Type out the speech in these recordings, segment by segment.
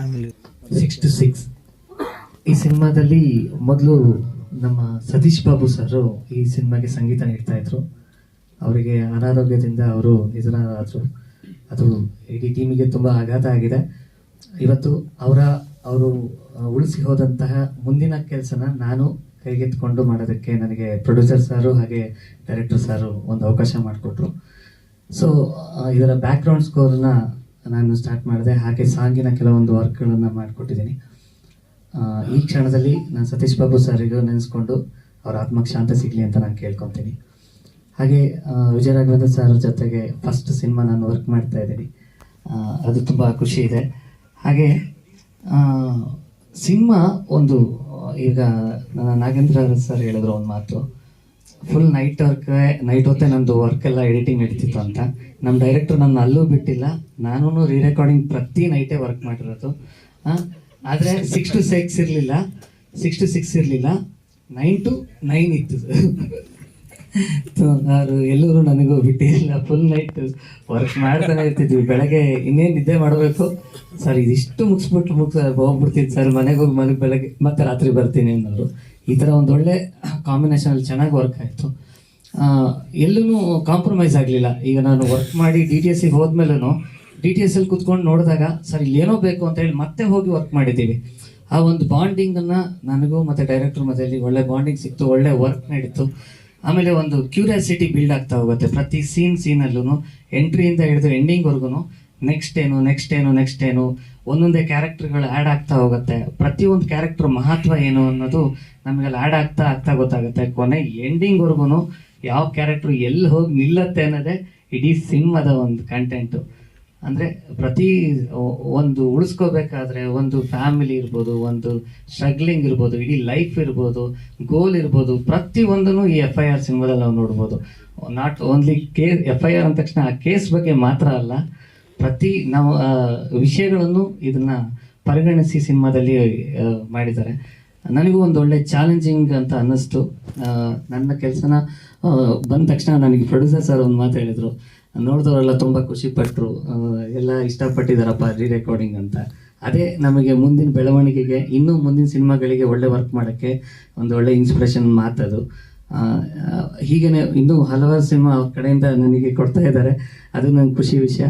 ಆಮೇಲೆ six. To six ಈ ಸಿನಿಮಾದಲ್ಲಿ ಮೊದಲು ನಮ್ಮ ಸತೀಶ್ ಬಾಬು ಸರ್ ಈ ಸಿನಿಮಾಗೆ ಸಂಗೀತ ನೀಡ್ತಾ ಇದ್ರು. ಅವರಿಗೆ ಅನಾರೋಗ್ಯದಿಂದ ಅವರು ನಿಧನರಾದರು. ಅದು ಇಡೀ ಟೀಮಿಗೆ ತುಂಬ ಆಘಾತ ಆಗಿದೆ. ಇವತ್ತು ಅವರ, ಅವರು ಉಳಿಸಿ ಹೋದಂತಹ ಮುಂದಿನ ಕೆಲಸನ ನಾನು ಕೈಗೆತ್ಕೊಂಡು ಮಾಡೋದಕ್ಕೆ ನನಗೆ ಪ್ರೊಡ್ಯೂಸರ್ ಸಾರು ಹಾಗೆ ಡೈರೆಕ್ಟರ್ ಸಾರು ಒಂದು ಅವಕಾಶ ಮಾಡಿಕೊಟ್ರು. ಸೊ ಇದರ ಬ್ಯಾಕ್ಗ್ರೌಂಡ್ ಸ್ಕೋರ್ನ ನಾನು ಸ್ಟಾರ್ಟ್ ಮಾಡಿದೆ. ಹಾಗೆ ಸಾಂಗಿನ ಕೆಲವೊಂದು ವರ್ಕ್ಗಳನ್ನು ಮಾಡಿಕೊಟ್ಟಿದ್ದೀನಿ. ಈ ಕ್ಷಣದಲ್ಲಿ ನಾನು ಸತೀಶ್ ಬಾಬು ಸರಿಗೂ ನೆನೆಸ್ಕೊಂಡು ಅವ್ರ ಆತ್ಮಕ್ಕೆ ಶಾಂತ ಸಿಗಲಿ ಅಂತ ನಾನು ಕೇಳ್ಕೊತೀನಿ. ಹಾಗೆ ವಿಜಯ ರಾಘವೇಂದ್ರ ಸರ್ ಜೊತೆಗೆ ಫಸ್ಟ್ ಸಿನಿಮಾ ನಾನು ವರ್ಕ್ ಮಾಡ್ತಾ ಇದ್ದೀನಿ. ಅದು ತುಂಬ ಖುಷಿ ಇದೆ. ಹಾಗೆ ಸಿನಿಮಾ ಒಂದು ಈಗ ನನ್ನ ನಾಗೇಂದ್ರ ಸರ್ ಹೇಳಿದ್ರು ಒಂದು ಮಾತು. ಫುಲ್ ನೈಟ್ ವರ್ಕ್ ನೈಟ್ ಹೊತ್ತೆ ನಂದು ವರ್ಕ್ ಎಲ್ಲ ಎಡಿಟಿಂಗ್ ನಡೀತಿತ್ತು ಅಂತ. ನಮ್ಮ ಡೈರೆಕ್ಟರ್ ನನ್ನ ಅಲ್ಲೂ ಬಿಟ್ಟಿಲ್ಲ. ನಾನು ರೀ ರೆಕಾರ್ಡಿಂಗ್ ಪ್ರತಿ ನೈಟೇ ವರ್ಕ್ ಮಾಡಿರೋದು. ಆದರೆ ಸಿಕ್ಸ್ ಟು ಸಿಕ್ಸ್ ಇರಲಿಲ್ಲ. ಸಿಕ್ಸ್ ಟು ಸಿಕ್ಸ್ ಇರಲಿಲ್ಲ. ನೈನ್ ಟು ನೈನ್ ಇತ್ತು. ಅವರು ಎಲ್ಲರೂ ನನಗೂ ಬಿಟ್ಟಿಲ್ಲ. ಫುಲ್ ನೈಟ್ ವರ್ಕ್ ಮಾಡ್ತಾನೆ ಇರ್ತಿದ್ವಿ. ಬೆಳಗ್ಗೆ ಇನ್ನೇನು ನಿದ್ದೆ ಮಾಡಬೇಕು? ಸರ್, ಇದಿಷ್ಟು ಮುಗಿಸ್ಬಿಟ್ಟು ಮುಗಿಸ್, ಹೋಗ್ಬಿಡ್ತೀನಿ ಸರ್. ಮನೆಗೆ ಹೋಗಿ ಮನೆಗೆ ಬೆಳಗ್ಗೆ, ಮತ್ತೆ ರಾತ್ರಿ ಬರ್ತೀನಿ ಅನ್ನೋರು ಈ ಥರ ಒಂದು ಒಳ್ಳೆ ಕಾಂಬಿನೇಷನಲ್ಲಿ ಚೆನ್ನಾಗಿ ವರ್ಕ್ ಆಯಿತು. ಎಲ್ಲೂ ಕಾಂಪ್ರಮೈಸ್ ಆಗಲಿಲ್ಲ. ಈಗ ನಾನು ವರ್ಕ್ ಮಾಡಿ ಡಿ ಟಿ ಎಸ್ಸಿಗೆ ಹೋದ್ಮೇಲೂ ಡಿ ಟಿ ಎಸ್ ಕುತ್ಕೊಂಡು ನೋಡಿದಾಗ, ಸರ್, ಇಲ್ಲೇನೋ ಬೇಕು ಅಂತ ಹೇಳಿ ಮತ್ತೆ ಹೋಗಿ ವರ್ಕ್ ಮಾಡಿದ್ದೀವಿ. ಆ ಒಂದು ಬಾಂಡಿಂಗನ್ನು ನನಗೂ ಮತ್ತು ಡೈರೆಕ್ಟರ್ ಮಧ್ಯದಲ್ಲಿ ಒಳ್ಳೆ ಬಾಂಡಿಂಗ್ ಸಿಕ್ತು, ಒಳ್ಳೆ ವರ್ಕ್ ನಡೀತು. ಆಮೇಲೆ ಒಂದು ಕ್ಯೂರಿಯಾಸಿಟಿ ಬಿಲ್ಡ್ ಆಗ್ತಾ ಹೋಗುತ್ತೆ. ಪ್ರತಿ ಸೀನ್ ಸೀನಲ್ಲೂ ಎಂಟ್ರಿಯಿಂದ ಹಿಡಿದು ಎಂಡಿಂಗ್ವರೆಗೂ ನೆಕ್ಸ್ಟ್ ಏನು ನೆಕ್ಸ್ಟ್ ಏನು ನೆಕ್ಸ್ಟ್ ಏನು, ಒಂದೊಂದೇ ಕ್ಯಾರೆಕ್ಟರ್ಗಳು ಆ್ಯಡ್ ಆಗ್ತಾ ಹೋಗುತ್ತೆ. ಪ್ರತಿಯೊಂದು ಕ್ಯಾರೆಕ್ಟರ್ ಮಹತ್ವ ಏನು ಅನ್ನೋದು ನಮಗೆಲ್ಲ ಆ್ಯಡ್ ಆಗ್ತಾ ಆಗ್ತಾ ಗೊತ್ತಾಗುತ್ತೆ. ಕೊನೆ ಎಂಡಿಂಗ್ವರೆಗೂ ಯಾವ ಕ್ಯಾರೆಕ್ಟರ್ ಎಲ್ಲಿ ಹೋಗಿ ನಿಲ್ಲತ್ತೆ ಅನ್ನೋದೇ ಇಡೀ ಸಿನಿಮಾದ ಒಂದು ಕಂಟೆಂಟು ಅಂದರೆ ಪ್ರತಿ ಒಂದು ಉಳಿಸ್ಕೋಬೇಕಾದ್ರೆ ಒಂದು ಫ್ಯಾಮಿಲಿ ಇರ್ಬೋದು, ಒಂದು ಸ್ಟ್ರಗ್ಲಿಂಗ್ ಇರ್ಬೋದು, ಇಡೀ ಲೈಫ್ ಇರ್ಬೋದು ಗೋಲ್ ಇರ್ಬೋದು ಪ್ರತಿಯೊಂದನ್ನು ಈ ಎಫ್ ಐ ಆರ್ ಸಿನಿಮಾದಲ್ಲಿ ನಾವು ನೋಡ್ಬೋದು. Not only K F I R ಅಂದ ತಕ್ಷಣ ಆ ಕೇಸ್ ಬಗ್ಗೆ ಮಾತ್ರ ಅಲ್ಲ ಪ್ರತಿ ನಾವು ವಿಷಯಗಳನ್ನು ಇದನ್ನ ಪರಿಗಣಿಸಿ ಸಿನಿಮಾದಲ್ಲಿ ಮಾಡಿದ್ದಾರೆ. ನನಗೂ ಒಂದು ಒಳ್ಳೆ ಚಾಲೆಂಜಿಂಗ್ ಅಂತ ಅನ್ನಿಸ್ತು. ನನ್ನ ಕೆಲಸನ ಬಂದ ತಕ್ಷಣ ನನಗೆ ಪ್ರೊಡ್ಯೂಸರ್ ಸರ್ ಒಂದು ಮಾತು ಹೇಳಿದರು. ನೋಡಿದವರೆಲ್ಲ ತುಂಬ ಖುಷಿ ಪಟ್ಟರು ಎಲ್ಲ ಇಷ್ಟಪಟ್ಟಿದ್ದಾರಪ್ಪ ರೀ ರೆಕಾರ್ಡಿಂಗ್ ಅಂತ. ಅದೇ ನಮಗೆ ಮುಂದಿನ ಬೆಳವಣಿಗೆಗೆ, ಇನ್ನೂ ಮುಂದಿನ ಸಿನಿಮಾಗಳಿಗೆ ಒಳ್ಳೆ ವರ್ಕ್ ಮಾಡೋಕ್ಕೆ ಒಂದು ಒಳ್ಳೆ ಇನ್ಸ್ಪಿರೇಷನ್ ಮಾತದು. ಹೀಗೇನೆ ಇನ್ನೂ ಹಲವಾರು ಸಿನಿಮಾ ಕಡೆಯಿಂದ ನನಗೆ ಕೊಡ್ತಾ ಇದ್ದಾರೆ. ಅದು ನಂಗೆ ಖುಷಿ ವಿಷಯ.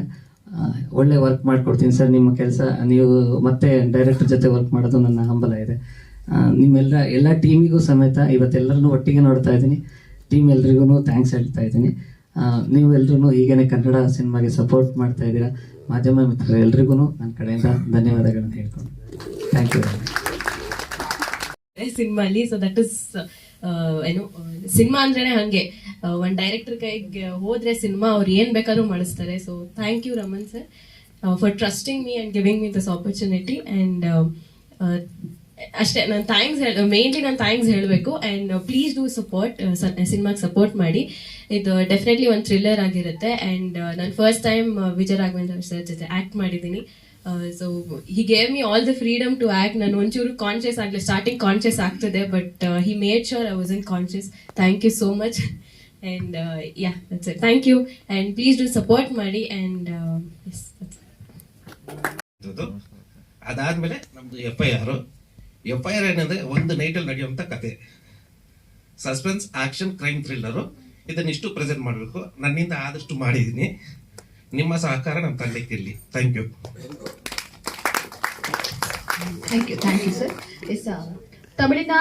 ಒಳ್ಳೆ ವರ್ಕ್ ಮಾಡಿಕೊಡ್ತೀನಿ ಸರ್ ನಿಮ್ಮ ಕೆಲಸ, ನೀವು ಮತ್ತೆ ಡೈರೆಕ್ಟರ್ ಜೊತೆ ವರ್ಕ್ ಮಾಡೋದು ನನ್ನ ಹಂಬಲ ಇದೆ. ನಿಮ್ಮೆಲ್ಲರ ನಿಮ್ಮೆಲ್ಲ ಎಲ್ಲ ಟೀಮಿಗೂ ಸಮೇತ ಇವತ್ತೆಲ್ಲರನ್ನೂ ಒಟ್ಟಿಗೆ ನೋಡ್ತಾ ಇದ್ದೀನಿ. ಟೀಮ್ ಎಲ್ರಿಗೂ ಥ್ಯಾಂಕ್ಸ್ ಹೇಳ್ತಾ ಇದ್ದೀನಿ. ನೀವೆಲ್ಲರೂ ಹೀಗೇನೆ ಕನ್ನಡ ಸಿನಿಮಾಗೆ ಸಪೋರ್ಟ್ ಮಾಡ್ತಾ ಇದ್ದೀರಾ. ಮಾಧ್ಯಮ ಮಿತ್ರರು ಎಲ್ರಿಗೂ ನನ್ನ ಕಡೆಯಿಂದ ಧನ್ಯವಾದಗಳನ್ನು ಹೇಳ್ಕೊಂಡು ಥ್ಯಾಂಕ್ ಯು ಸಿನಿಮಾಲಿ ಸೊ ದಟ್ ಇಸ್ ಏನು, ಸಿನಿಮಾ ಅಂದ್ರೇನೆ ಹಂಗೆ. ಒಂದ್ ಡೈರೆಕ್ಟರ್ ಕೈಗೆ ಹೋದ್ರೆ ಸಿನಿಮಾ ಅವ್ರು ಏನ್ ಬೇಕಾದ್ರೂ ಮಾಡಿಸ್ತಾರೆ. So thank you Raman sir for trusting me and giving me this opportunity and ಅಷ್ಟೇ ನಾನು ಥ್ಯಾಂಕ್ಸ್ ಮೇನ್ಲಿ ನಾನು ಥ್ಯಾಂಕ್ಸ್ ಹೇಳಬೇಕು. ಅಂಡ್ ಪ್ಲೀಸ್ ಡೂ ಸಪೋರ್ಟ್ ಸಿನಿಮಾಗೆ ಸಪೋರ್ಟ್ ಮಾಡಿ. ಇದು ಡೆಫಿನೆಟ್ಲಿ ಒಂದು ಥ್ರಿಲ್ಲರ್ ಆಗಿರುತ್ತೆ. ಅಂಡ್ ನಾನು first time Vijay Raghavendra sir ಜೊತೆ ಆಕ್ಟ್ ಮಾಡಿದ್ದೀನಿ. So he gave me all the freedom to act ನಾನು ಒಂಚೂರು ಕಾನ್ಷಿಯಸ್ ಆಗಲಿ ಸ್ಟಾರ್ಟಿಂಗ್ ಕಾನ್ಷಿಯಸ್ ಆಗ್ತದೆ. But he made sure I was in conscious thank you so much and yeah that's it thank you and please do support ಮಾಡಿ. And ಇರೋದು. ಅದಾದ್ಮೇಲೆ ನಮ್ದು F I R F I R ಏನಂದ್ರೆ ಒಂದು ನೈಟಲ್ಲಿ ನಡೆಯುವಂಥ ಕತೆ. ಸಸ್ಪೆನ್ಸ್ ಆಕ್ಷನ್ ಕ್ರೈಮ್ ಥ್ರಿಲ್ಲರು ಇದನ್ನಿಷ್ಟು ಪ್ರೆಸೆಂಟ್ ಮಾಡಬೇಕು. ನನ್ನಿಂದ ಆದಷ್ಟು ಮಾಡಿದ್ದೀನಿ ನಿಮ್ಮ ಸಹಕಾರ ನಮ್ಮ ತಂಡಕ್ಕಿರಲಿ thank you thank you thank you sir ತಮಿಳಿನ